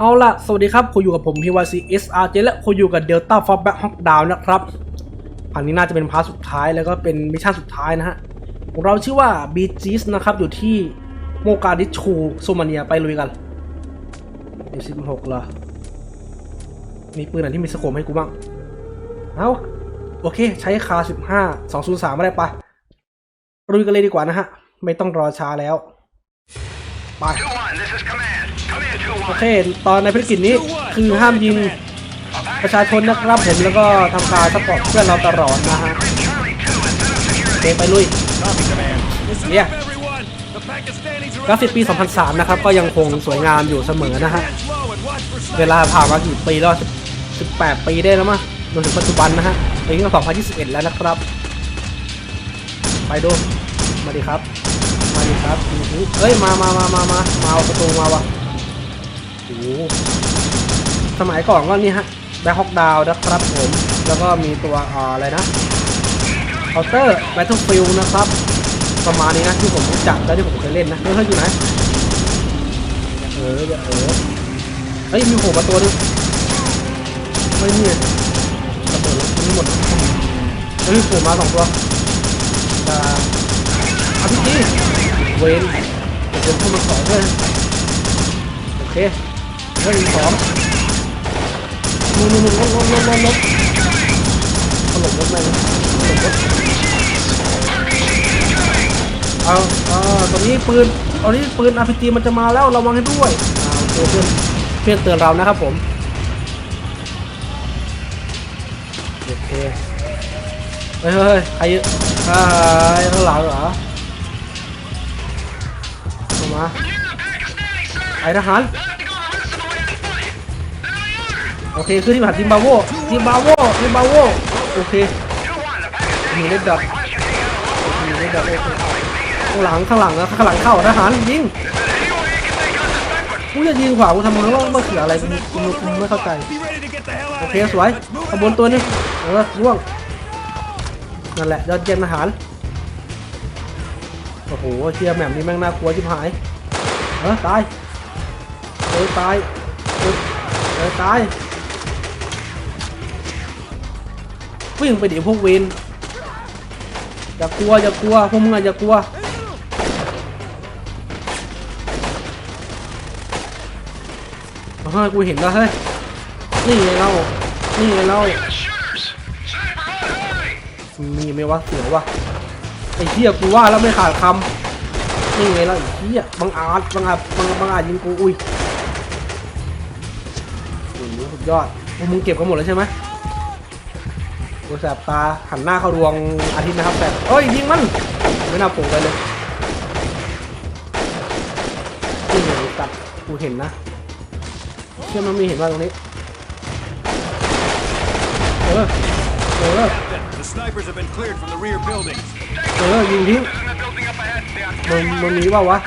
เอาล่ะ สวัสดีครับคุณอยู่กับผม PYC SRJ และคุณอยู่กับ Delta for Back Hawk Down นะครับอันนี้น่าจะเป็นพาร์ทสุดท้ายแล้วก็เป็นมิชชั่นสุดท้ายนะฮะของเราชื่อว่า b g s นะครับ อยู่ที่โมกาดิชูโซมาเนียไปลุยกันเอ็มสิบหกเหรอ มีปืนไหนที่มีสโคปให้กูบ้าง เอาโอเค ใช้คาสิบห้าสองศูนย์สามไม่ได้ปะลุยกันเลยดีกว่านะฮะ ไม่ต้องรอช้าแล้ว ไป โอเค ตอนในภารกิจนี้คือห้ามยิงประชาชนนะครับผมแล้วก็ทำการสปอร์ตเพื่อนเราตลอดนะฮะเคไปลุย Copy, command. Listen Yeah. up, everyone. The Pakistanis are กราฟิกปี 2003 นะครับ ก็ยังคงสวยงามอยู่เสมอนะฮะ เวลาผ่านมากี่ปีแล้ว 18 ปีได้แล้วมั้งจนถึงปัจจุบันนะฮะปีนี้ก็2021 แล้วนะครับ ไปดู มาดิครับ มาดิครับเฮ้ย มามามามามามาเอาประตูมาวะ สมัยก่อนก็นี่ฮะแบ็คฮอกดาวนะครับผม แล้วก็มีตัวอ่าอะไรนะเคาน์เตอร์แบทเทิลฟิลนะครับ ประมาณนี้นะที่ผมรู้จักและที่ผมเคยเล่นนะเฮ้ยอยู่ไหนอย่าเอออย่าเออเฮ้ยมีโผล่มาตัวนึงเฮ้ยนี่ระเบิดแล้วนี่หมดเฮ้ยโผล่มาสองตัวอ่าอาพี่จีเวนเดี๋ยวผมเข้ามาสองเลยโอเค ฮ้ยมีสองนู่นนู่นนู่นลบลบลบลบลบถล่มรถไหมถล่มรถเอาเอาตอนนี้ปืนตอนนี้ปืน RPG มันจะมาแล้วระวังให้ด้วยอ่าโอเคเพื่อนเพื่อนเตือนเรานะครับผมโอเคเฮ้ยเฮ้ยใครอ่าข้างหลังเหรอเข้ามาไอทหาร โอเคคือที่ผ่านทีมบาโวทีมบาโวทีมบาโวโอเคมีเล็ดดับมีเล็ดดับโอเคข้างหลังข้างหลังนะข้างหลังเข้าทหารยิงกูจะยิงขวากูทำไมว่ามันคืออะไรกูกูไม่เข้าใจโอเคสวยขบวนตัวนี้เออร่วงนั่นแหละยอดเยี่ยมทหารโอ้โหเชียร์แหม่มนี่แม่งน่ากลัวชิบหายเออตายเออตายเออตาย วิ่งไปดิพวกเวนอย่ากลัวอย่ากลัวพวกมึงอะอย่ากลัวเฮ้ยกูเห็นแล้วเฮ้ยนี่ไงเรานี่ไงเรามีไหมวะเสียววะไอ้เหี้ยกูว่าแล้วไม่ขาดคำนี่ไงเราไอ้เหี้ยบังอาจบังอาจบังบังอาจยิงกูอุ้ยโอ้โหสุดยอดมึงเก็บกันหมดแล้วใช่ไหม กูแสบตาหันหน้าเข้าดวงอาทิตย์นะครับแต่เอ้ยยิงมันไม่น่าโผล่ไปเลยนี่ไงตัดกูเห็นนะเชื่อมันมีเห็นว่าตรงนี้เออเออ Captain, the snipers have been cleared from the rear buildings. เออยิงทิ้ง In the building up ahead. The มึงมึงหนีเปล่าวะ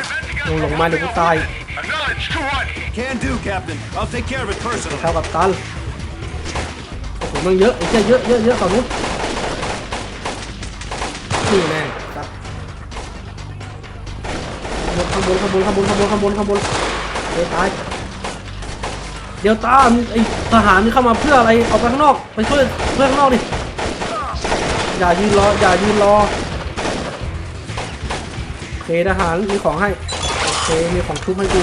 มึงหลงมาเดี๋ยวกูตาย Acknowledge 2-1. Can do, Captain. I'll take care of it personally. เท่ากับตัน โอ้โหมึงเยอะไอ้เจ้ยเยอะเยอะเยอะฝั่งนู้นนี่แน่ตัดข้างบนข้างบนข้างบนข้างบนข้างบนข้างบนเดี๋ยวตายเดี๋ยวตามไอ้ทหารนี่เข้ามาเพื่ออะไรออกไปข้างนอกไปช่วยเพื่อนข้างนอกดิอย่ายืนรออย่ายืนรอโอเคทหารมีของให้โอเคมีของทุบให้กู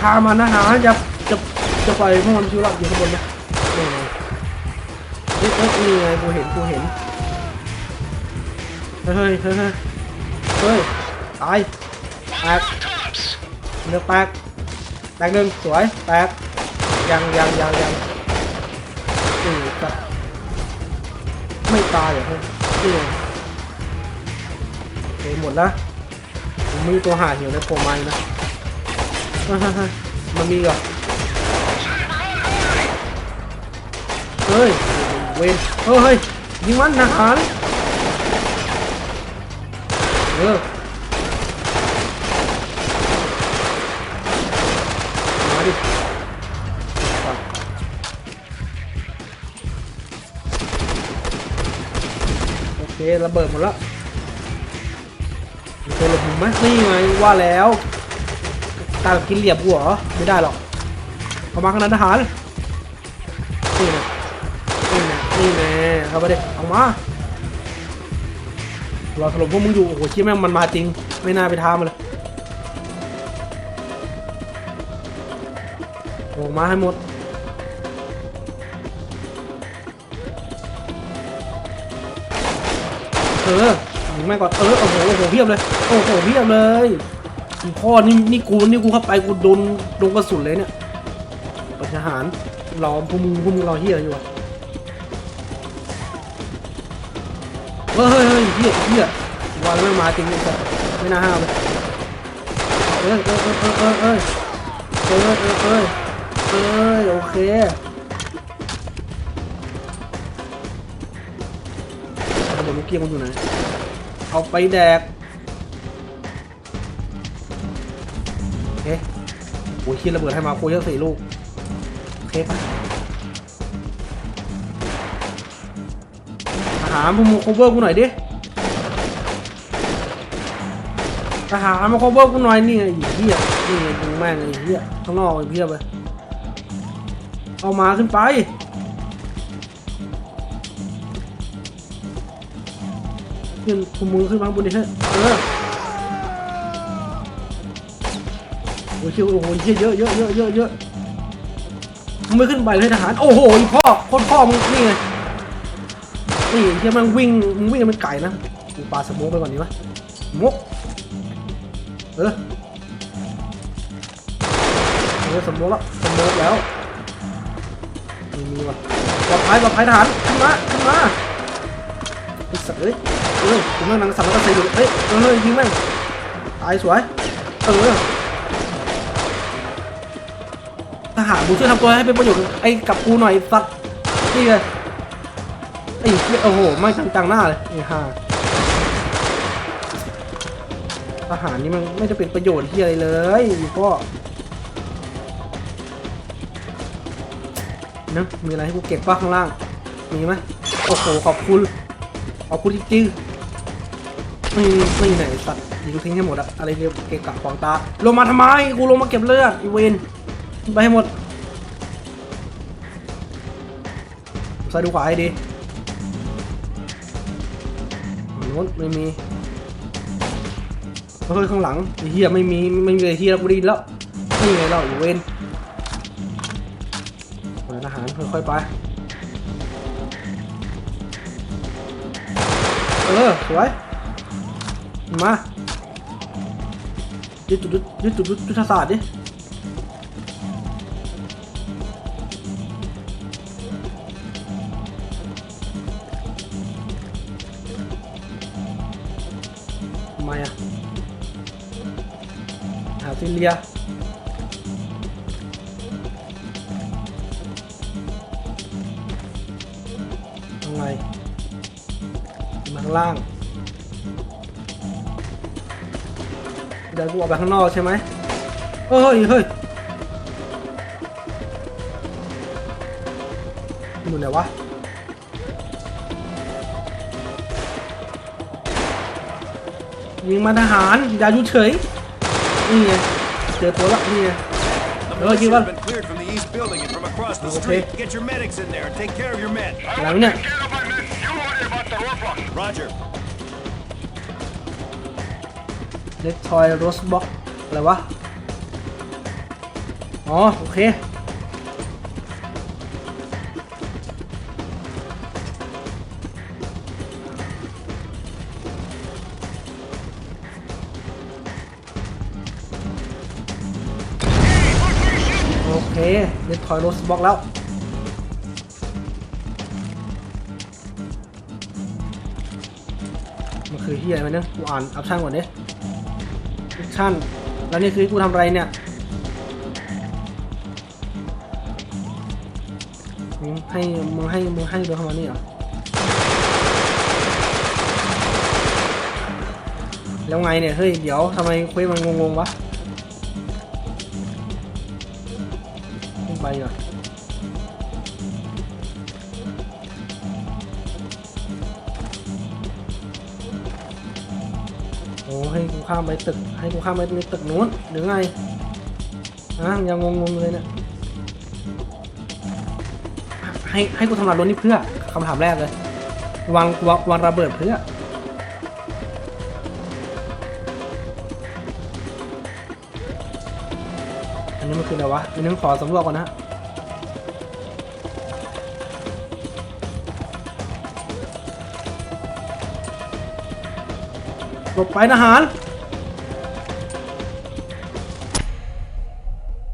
พามันนะหาจะจะจะปล่อยพวกมันชิวละอยู่ข้างบนนะ เฮ้ยเฮ้ยนี่ไงกูเห็นกูเห็นเฮ้ยเฮ้ยเฮ้ยเฮ้ยตายแตกเลือแตกแตกหนึ่งสวยแตกยังยังยังยังนี่สัตว์ไม่ตายเหรอเฮ้ยนี่ไงโอเคหมดล้วผมมีตัวหาเหี่ยวในโผล่มาอีกนะฮ้ยเฮ้ยเฮ้ยมันมีเหรอเฮ้ย เวนเฮ้ยยิงมันทหารเออมาดิโอเคระเบิดหมดแล้วมีตัวหลบมุนไหมนี่ไงว่าแล้วตากินเหลียบกูเหรอไม่ได้หรอกเข้ามาขนาดทหาร แน่เข้าไปดิเอามารอถล่มพวกมึงอยู่ โอ้โหชี่ยแม่งมันมาจริง ไม่น่าไปท้ามันเลยโอ้มาให้หมดเออยิงแม่งก่อน เออ โอ้โห โอ้โหเพียบเลย โอ้โหเพียบเลยพ่อนี่นี่กู นี่กูเข้าไปกูโดนโดนกระสุนเลยเนี่ยปัญหารรอพวกมึงพวกมึงรอเฮียอยู่อะ เฮ้ยเฮ้ยเฮียเฮียวันไม่มาจริงเลยสัสไม่น่าห้ามเลยเอ้ยเอ้ยเอ้ยเอ้ยเอ้ยเอ้ยเอ้ยเอ้ยเอ้ยเอ้ยโอเคระเบิดลูกเกี้ยงมันอยู่ไหนเอาไปแดกโอเคโอ้ยเฮียระเบิดให้มาโคเยอะสี่ลูกโอเคปะารมึงมา cover กูหน่อยดิทหารมา cover กูหน่อยนี่ไงไอ้เหี้ยนี่ไงมึงแม่งไอ้เหี้ยข้างนอกไอ้เพี้ยไปเอามาขึ้นไปขึ้นคุมมือขึ้นมาบนดิเฮ้ยเออโอ้ยเชี่ยโอ้โหเชี่ยเยอะเยอะเยอะเยอะเยอะมึงไม่ขึ้นไปเลยทหาร โอ้โหพ่อโคตรพ่อมึงนี่ไง นี่เฮียมันวิ่งมึงวิ่งกันเป็นไก่นะกูปาสโมกไปก่อนดีวะมกเออเออสมมกแล้วสมมกแล้วมีมีวะปลอดภัยปลอดภัยทหารขึ้นมาขึ้นมาไอ้สัตว์เอ้ยเอ้ยกูแม่งนังสั่งแล้วก็ใส่ดูเอ้ยเออเฮ้ยยิงแม่งตายสวยเออทหารมึงช่วยทำตัวให้เป็นประโยชน์กับไอ้กับกูหน่อยสัตว์นี่เลยไอ้เหี้ยโอ้โหไม่จังจังหน้าเลยไอ้ห่าทหารนี่มันไม่จะเป็นประโยชน์ที่อะไรเลยก็เนะมีอะไรให้กูเก็บบ้างข้างล่าง มีไหมโอ้โห ขอบคุณ ขอบคุณจริงๆไม่ไม่ไหนสัตว์ยิงทิ้งให้หมดอะอะไรเกี่ยวเกะกะขวางตา ลงมาทำไม กูลงมาเก็บเลือดอีเวนไปให้หมดซ้ายดูขวาให้ดี โน้นไม่มีเฮ้ยข้างหลังไอ้เฮียไม่มีไม่มีไอ้เฮียแล้วกูไดีแล้วนี่ไงเราอยู่เวนเปิดอาหารค่อยๆไปเออสวยมายึดจุดยึดจุดยุทธศาสตร์ดิ หาซิเลียทำไงมาข้างล่างเดี๋ยวกูออกไปข้างนอกใช่ไหมเฮ้ยเฮ้ยอยู่ไหนวะยิงมาทหาร อย่าอยู่เฉย นี่ไงเจอตัวละนี่ไงเออคิดว่าโอเคอะไรเนี่ยเล็กทอยโรสบ็อกอะไรวะ อ๋อ โอเค เคเล็กทอยโรสบล็อกแล้วมันคือที่อะไรมันเนี่ยกูอ่านอัพชั่นก่อนดิอัพชั่นแล้วนี่คือกูทำอะไรเนี่ยมึงให้มึงให้มึงให้เดินเข้ามานี่เหรอแล้วไงเนี่ย เฮ้ย เดี๋ยวทำไมเควสมันงงๆวะ ใบหน่อโอ้ให้กูข้ามไปตึก ให้กูข้ามไปในตึกนู้นหรือไงอะยังงงงเลยเนะี่ยให้ให้กูทำลายรถนี่เพื่อคำถามแรกเลย วางวางวางระเบิดเพื่อ นนี้มันคืออะไรวะอันนี้ขอสำรวจก่อนนะหลบไปทหาร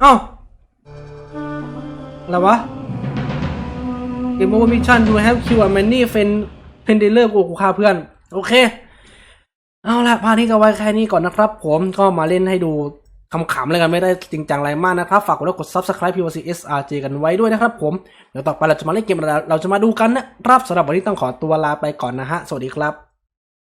เอ้า อะไรวะ เกมโอเวอร์มิชชั่น you have killed many friend เพนเดเลอร์กูกูฆ่าเพื่อน โอเค เอาละพาทนี้ก็ไว้แค่นี้ก่อนนะครับ ผมก็มาเล่นให้ดู ขำๆอะไรกันไม่ได้จริงจังอะไรมากนะครับ ฝากกดไลค์กด subscribe PVC SRJ กันไว้ด้วยนะครับผม เดี๋ยวต่อไปเราจะมาเล่นเกมเราจะมาดูกันนะครับสำหรับวันนี้ต้องขอตัวลาไปก่อนนะฮะ สวัสดีครับ